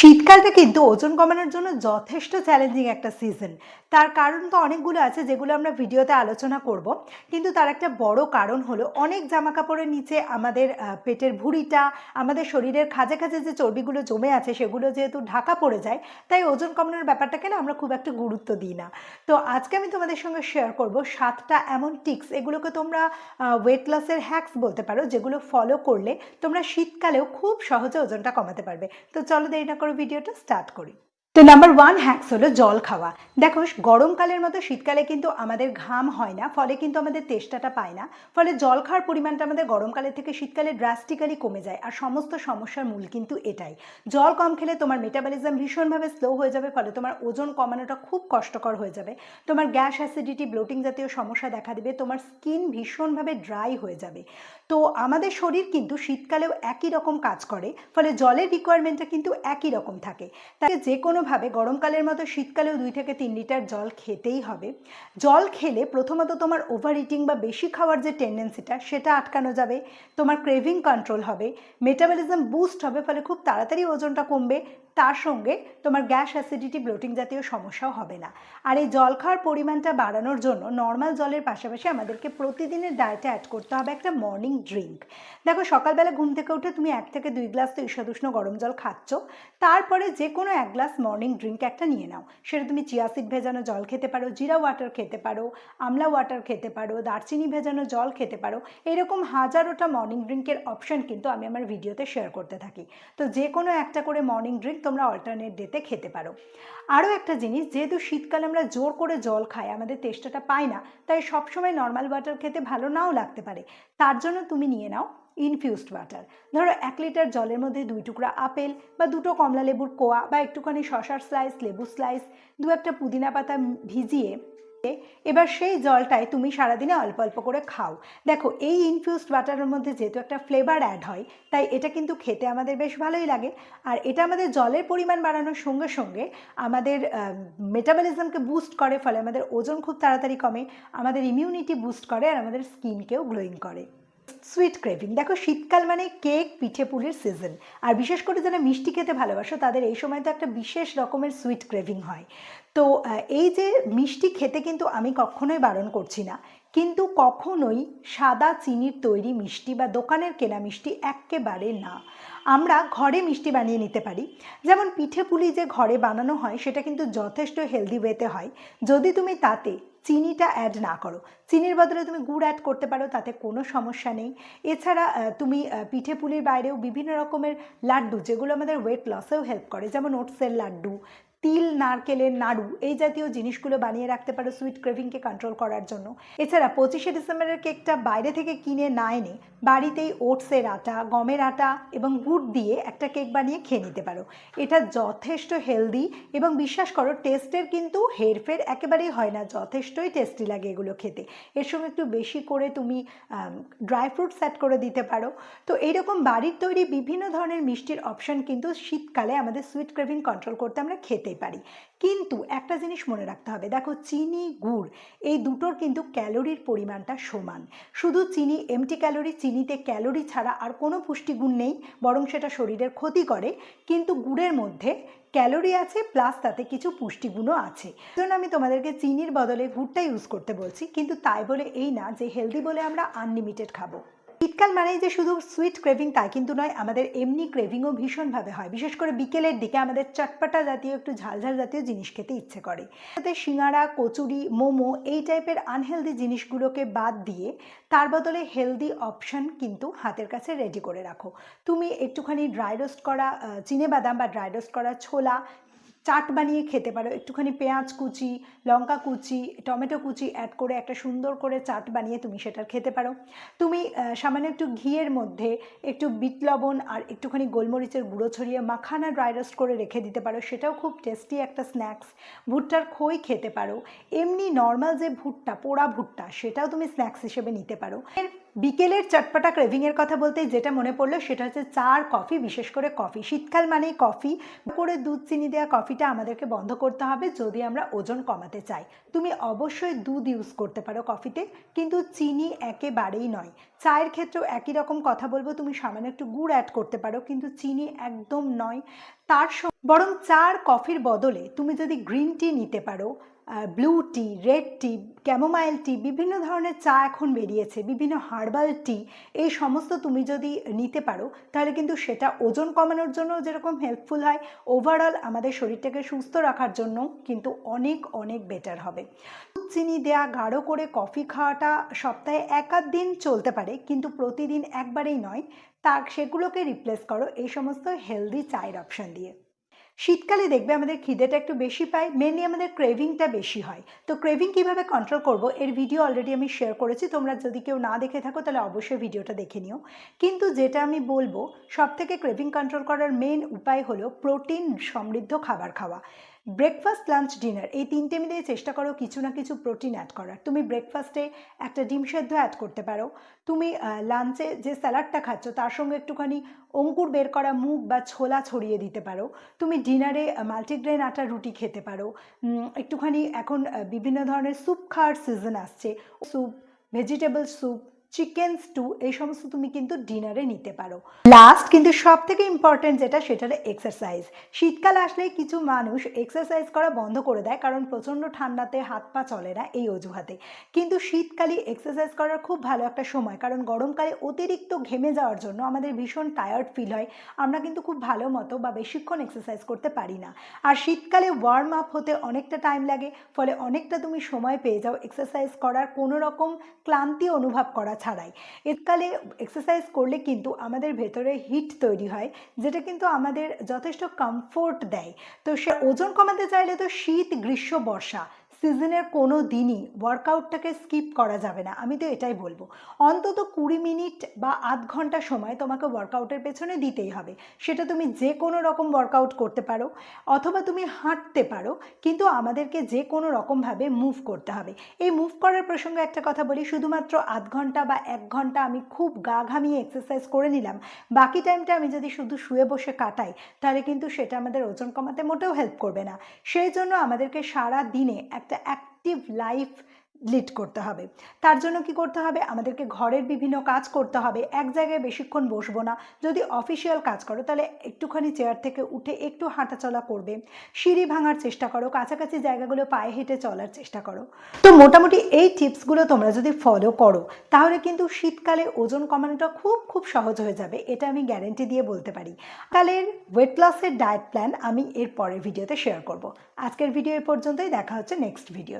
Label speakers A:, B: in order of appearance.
A: শীতকালটা কিন্তু ওজন কমানোর জন্য যথেষ্ট চ্যালেঞ্জিং একটা সিজন তার কারণ তো অনেকগুলো আছে, যেগুলো আমরা ভিডিওতে আলোচনা করব। কিন্তু তার একটা বড় কারণ হলো, অনেক জামা কাপড়ের নিচে আমাদের পেটের ভুঁড়িটা, আমাদের শরীরের খাজে খাজে যে চর্বিগুলো জমে আছে, সেগুলো যেহেতু ঢাকা পড়ে যায়, তাই ওজন কমানোর ব্যাপারটাকে না আমরা খুব একটা গুরুত্ব দিই না। তো আজকে আমি তোমাদের সঙ্গে শেয়ার করব সাতটা এমন টিক্স এগুলোকে তোমরা ওয়েট লসের হ্যাক্স বলতে পারো, যেগুলো ফলো করলে তোমরা শীতকালেও খুব সহজে ওজনটা কমাতে পারবে। তো চলো দেরি না করে ভিডিওটা স্টার্ট করি। তো নাম্বার ওয়ান হ্যাক্স হলো জল খাওয়া। দেখো, গরমকালের মতো শীতকালে কিন্তু আমাদের ঘাম হয় না, ফলে কিন্তু আমাদের তেষ্টাটা পায় না। ফলে জল খাওয়ার পরিমাণটা আমাদের গরমকালের থেকে শীতকালে ড্রাস্টিক্যালি কমে যায়, আর সমস্ত সমস্যার মূল কিন্তু এটাই। জল কম খেলে তোমার মেটাবলিজম ভীষণভাবে স্লো হয়ে যাবে, ফলে তোমার ওজন কমানোটা খুব কষ্টকর হয়ে যাবে। তোমার গ্যাস অ্যাসিডিটি ব্লোটিং জাতীয় সমস্যা দেখা দেবে, তোমার স্কিন ভীষণভাবে ড্রাই হয়ে যাবে। তো আমাদের শরীর কিন্তু শীতকালেও একই রকম কাজ করে, ফলে জলের রিকোয়ারমেন্টটা কিন্তু একই রকম থাকে। তাই যে কোনোভাবে গরমকালের মতো শীতকালেও দুই থেকে তিন লিটার জল খেতেই হবে। জল খেলে প্রথমত তোমার ওভার ইটিং বা বেশি খাওয়ার যে টেন্ডেন্সিটা সেটা আটকানো যাবে, তোমার ক্রেভিং কন্ট্রোল হবে মেটাবলিজম বুস্ট হবে, ফলে খুব তাড়াতাড়ি ওজনটা কমবে, তার সঙ্গে তোমার গ্যাস অ্যাসিডিটি ব্লোটিং জাতীয় সমস্যাও হবে না। আর এই জল খাওয়ার পরিমাণটা বাড়ানোর জন্য নর্মাল জলের পাশাপাশি আমাদেরকে প্রতিদিনের ডায়েটে অ্যাড করতে হবে একটা মর্নিং ড্রিঙ্ক দেখো, সকালবেলা ঘুম থেকে উঠে তুমি এক থেকে দুই গ্লাস তো ঈষদুষ্ণ গরম জল খাচ্ছ। তারপরে যে কোনো এক গ্লাস মর্নিং ড্রিঙ্ক একটা নিয়ে নাও। সেটা তুমি চিয়াসিড ভেজানো জল খেতে পারো, জিরা ওয়াটার খেতে পারো, আমলা ওয়াটার খেতে পারো, দারচিনি ভেজানো জল খেতে পারো। এরকম হাজারোটা মর্নিং ড্রিঙ্কের অপশন কিন্তু আমি আমার ভিডিওতে শেয়ার করতে থাকি। তো যে কোনো একটা করে মর্নিং ড্রিঙ্ক তোমরা অল্টারনেট ডেতে খেতে পারো। আরও একটা জিনিস, যেহেতু শীতকালে আমরা জোর করে জল খাই, আমাদের তেষ্টাটা পাই না, তাই সবসময় নর্মাল ওয়াটার খেতে ভালো নাও লাগতে পারে। তার জন্য তুমি নিয়ে নাও ইনফিউজড ওয়াটার ধরো এক লিটার জলের মধ্যে দুই টুকরা আপেল বা দুটো কমলা লেবুর কোয়া বা একটুখানি শশার স্লাইস লেবু স্লাইস দু একটা পুদিনা পাতা ভিজিয়ে এবার সেই জলটাই তুমি সারাদিনে অল্প অল্প করে খাও। দেখো, এই ইনফিউজড ওয়াটারের মধ্যে যেহেতু একটা ফ্লেভার অ্যাড হয়, তাই এটা কিন্তু খেতে আমাদের বেশ ভালোই লাগে। আর এটা আমাদের জলের পরিমাণ বাড়ানোর সঙ্গে সঙ্গে আমাদের মেটাবলিজমকে বুস্ট করে, ফলে আমাদের ওজন খুব তাড়াতাড়ি কমে, আমাদের ইমিউনিটি বুস্ট করে, আর আমাদের স্কিনকেও গ্লোয়িং করে। সুইট ক্রেভিং দেখো, শীতকাল মানে কেক পিঠে পুলির সিজন আর বিশেষ করে যারা মিষ্টি খেতে ভালোবাসো, তাদের এই সময় তো একটা বিশেষ রকমের সুইট ক্রেভিং হয়। তো এই যে মিষ্টি খেতে কিন্তু আমি কখনোই বারণ করছি না। কিন্তু কখনোই সাদা চিনির তৈরি মিষ্টি বা দোকানের কেনা মিষ্টি এক্কেবারে না। আমরা ঘরে মিষ্টি বানিয়ে নিতে পারি। যেমন পিঠে পুলি যে ঘরে বানানো হয়, সেটা কিন্তু যথেষ্ট হেলদি ওয়েতে হয়। যদি তুমি তাতে চিনিটা অ্যাড না করো, চিনির বদলে তুমি গুড় অ্যাড করতে পারো, তাতে কোনো সমস্যা নেই। এছাড়া তুমি পিঠে পুলির বাইরেও বিভিন্ন রকমের লাড্ডু, যেগুলো আমাদের ওয়েট লসেও হেল্প করে, যেমন ওটসের লাড্ডু তিল, নারকেলের নাড়ু এই জাতীয় জিনিসগুলো বানিয়ে রাখতে পারো সুইট ক্রেভিংকে কন্ট্রোল করার জন্য। এছাড়া পঁচিশে ডিসেম্বরের কেকটা বাইরে থেকে কিনে না এনে বাড়িতেই ওটসের আটা, গমের আটা এবং গুড় দিয়ে একটা কেক বানিয়ে খেয়ে নিতে পারো। এটা যথেষ্ট হেলদি এবং বিশ্বাস করো টেস্টের কিন্তু হেরফের একেবারেই হয় না, যথেষ্টই টেস্টি লাগে এগুলো খেতে। এর সঙ্গে একটু বেশি করে তুমি ড্রাই ফ্রুটস অ্যাড করে দিতে পারো। তো এইরকম বাড়ির তৈরি বিভিন্ন ধরনের মিষ্টির অপশন কিন্তু শীতকালে আমাদের সুইট ক্রেভিং কন্ট্রোল করতে আমরা খেতেই পারি। কিন্তু একটা জিনিস মনে রাখতে হবে। দেখো চিনি, গুড়, এই দুটোর কিন্তু ক্যালোরির পরিমাণটা সমান। শুধু চিনি এমটি ক্যালোরি চিনিতে ক্যালোরি ছাড়া আর কোনো পুষ্টিগুণ নেই, বরং সেটা শরীরের ক্ষতি করে। কিন্তু গুড়ের মধ্যে ক্যালোরি আছে প্লাস তাতে কিছু পুষ্টিগুণও আছে। জন্য আমি তোমাদেরকে চিনির বদলে গুড়টা ইউজ করতে বলছি। কিন্তু তাই বলে এই না যে হেলদি বলে আমরা আনলিমিটেড খাব। শীতকাল মানেই যে শুধু সুইট ক্রেভিং তাই কিন্তু নয়, আমাদের এমনি ক্রেভিংও ভীষণভাবে হয়। বিশেষ করে বিকেলের দিকে আমাদের চটপাটা জাতীয়, একটু ঝালঝাল জাতীয় জিনিস খেতে ইচ্ছে করে। তাতে সিঙ্গারা কচুরি, মোমো এই টাইপের আনহেলদি জিনিসগুলোকে বাদ দিয়ে তার বদলে হেলদি অপশন কিন্তু হাতের কাছে রেডি করে রাখো। তুমি একটুখানি ড্রাই রোস্ট করা চিনে বাদাম বা ড্রাই রোস্ট করা ছোলা চাট বানিয়ে খেতে পারো। একটুখানি পেঁয়াজ কুচি, লঙ্কা কুচি, টমেটো কুচি অ্যাড করে একটা সুন্দর করে চাট বানিয়ে তুমি সেটা খেতে পারো। তুমি সামান্য একটু ঘিয়ের মধ্যে একটু বিট লবণ আর একটুখানি গোলমরিচের গুঁড়ো ছড়িয়ে মাখানা ড্রাই রোস্ট করে রেখে দিতে পারো। সেটাও খুব টেস্টি একটা স্ন্যাক্স ভুট্টার খই খেতে পারো। এমনি নর্মাল যে ভুট্টা, পোড়া ভুট্টা, সেটাও তুমি স্ন্যাক্স হিসেবে নিতে পারো। বিকেলের চটপটা ক্রেভিংয়ের কথা বলতে যেটা মনে পড়ল সেটা হচ্ছে চা আর কফি বিশেষ করে কফি শীতকাল মানেই কফি করে দুধ, চিনি দেওয়া কফিটা আমাদেরকে বন্ধ করতে হবে যদি আমরা ওজন কমাতে চাই। তুমি অবশ্যই দুধ ইউজ করতে পারো কফিতে কিন্তু চিনি একেবারেই নয়। চায়ের ক্ষেত্রেও একই রকম কথা বলব। তুমি সামান্য একটু গুড় অ্যাড করতে পারো, কিন্তু চিনি একদম নয়। তার বরং চার কফির বদলে তুমি যদি গ্রিন টি নিতে পারো blue tea red tea chamomile tea বিভিন্ন ধরনের চা এখন বেরিয়েছে, বিভিন্ন হার্বাল টি এই সমস্ত তুমি যদি নিতে পারো, তাহলে কিন্তু সেটা ওজন কমানোর জন্য যেরকম হেল্পফুল হয় ওভারঅল আমাদের শরীরটাকে সুস্থ রাখার জন্য কিন্তু অনেক অনেক বেটার হবে। চিনি দেয়া গাঢ় করে কফি খাওয়াটা সপ্তাহে এক দিন চলতে পারে, কিন্তু প্রতিদিন একবারেই নয়, তা সেগুলোকে রিপ্লেস করো, এই সমস্ত হেলদি চায়ের অপশান দিয়ে। শীতকালে দেখবে আমাদের খিদেটা একটু বেশি পায় মেনলি আমাদের ক্রেভিংটা বেশি হয়। তো ক্রেভিং কীভাবে কন্ট্রোল করব? এর ভিডিও অলরেডি আমি শেয়ার করেছি, তোমরা যদি কেউ না দেখে থাকো, তাহলে অবশ্যই ভিডিওটা দেখে নিও। কিন্তু যেটা আমি বলব, সবথেকে ক্রেভিং কন্ট্রোল করার মেন উপায় হলো প্রোটিন সমৃদ্ধ খাবার খাওয়া। ব্রেকফাস্ট লাঞ্চ ডিনার এই তিনটে মিলিয়ে চেষ্টা করো কিছু না কিছু প্রোটিন অ্যাড করার। তুমি ব্রেকফাস্টে একটা ডিম সেদ্ধ অ্যাড করতে পারো। তুমি লাঞ্চে যে স্যালাডটা খাচ্ছ, তার সঙ্গে একটুখানি অঙ্কুর বের করা মুগ বা ছোলা ছড়িয়ে দিতে পারো। তুমি ডিনারে মাল্টিগ্রেন আটার রুটি খেতে পারো। একটুখানি এখন বিভিন্ন ধরনের স্যুপ খাওয়ার সিজন আসছে। Soup vegetable soup chicken stew এই সমস্ত তুমি কিন্তু ডিনারে নিতে পারো। লাস্ট কিন্তু সব থেকে ইম্পর্টেন্ট যেটা, সেটা হলো এক্সারসাইজ শীতকাল আসলেই কিছু মানুষ এক্সারসাইজ করা বন্ধ করে দেয়, কারণ প্রচণ্ড ঠান্ডাতে হাত পা চলে না এই অজুহাতে। কিন্তু শীতকালে এক্সারসাইজ করার খুব ভালো একটা সময়, কারণ গরমকালে অতিরিক্ত ঘেমে যাওয়ার জন্য আমাদের ভীষণ টায়ার্ড ফিল হয়। আমরা কিন্তু খুব ভালো মতো বা বেশিক্ষণ এক্সারসাইজ করতে পারি না। আর শীতকালে ওয়ার্ম আপ হতে অনেকটা টাইম লাগে, ফলে অনেকটা তুমি সময় পেয়ে যাও এক্সারসাইজ করার কোনো রকম ক্লান্তি অনুভব করা ছাড়াই। শীতকালে এক্সারসাইজ করলে কিন্তু আমাদের ভেতরে হিট তৈরি হয়, যেটা কিন্তু আমাদের যথেষ্ট কমফোর্ট দেয়। তো সে ওজন কমাতে চাইলে তো শীত, গ্রীষ্ম, বর্ষা সিজনের কোনো দিনই ওয়ার্কআউটটাকে স্কিপ করা যাবে না। আমি তো এটাই বলব। অন্তত কুড়ি মিনিট বা আধ ঘণ্টা সময় তোমাকে ওয়ার্কআউটের পেছনে দিতেই হবে। সেটা তুমি যে কোনো রকম ওয়ার্কআউট করতে পারো অথবা তুমি হাঁটতে পারো, কিন্তু আমাদেরকে যে কোনো রকমভাবে মুভ করতে হবে। এই মুভ করার প্রসঙ্গে একটা কথা বলি, শুধুমাত্র আধ ঘণ্টা বা এক ঘণ্টা আমি খুব গা ঘামিয়ে এক্সারসাইজ করে নিলাম, বাকি টাইমটা আমি যদি শুধু শুয়ে বসে কাটাই, তাহলে কিন্তু সেটা আমাদের ওজন কমাতে মোটেও হেল্প করবে না। সেই জন্য আমাদেরকে সারা দিনে the active life লিড করতে হবে। তার জন্য কি করতে হবে? আমাদেরকে ঘরের বিভিন্ন কাজ করতে হবে। এক জায়গায় বেশিক্ষণ বসবো না। যদি অফিসিয়াল কাজ করো, তাহলে একটুখানি চেয়ার থেকে উঠে একটু হাঁটাচলা করবে। সিঁড়ি ভাঙার চেষ্টা করো। কাছাকাছি জায়গাগুলো পায়ে হেঁটে চলার চেষ্টা করো। তো মোটামুটি এই টিপসগুলো তোমরা যদি ফলো করো, তাহলে কিন্তু শীতকালে ওজন কমানোটা খুব খুব সহজ হয়ে যাবে। এটা আমি গ্যারেন্টি দিয়ে বলতে পারি। কালের ওয়েট লসের ডায়েট প্ল্যান আমি এর পরের ভিডিওতে শেয়ার করব। আজকের ভিডিও এ পর্যন্তই। দেখা হচ্ছে নেক্সট ভিডিও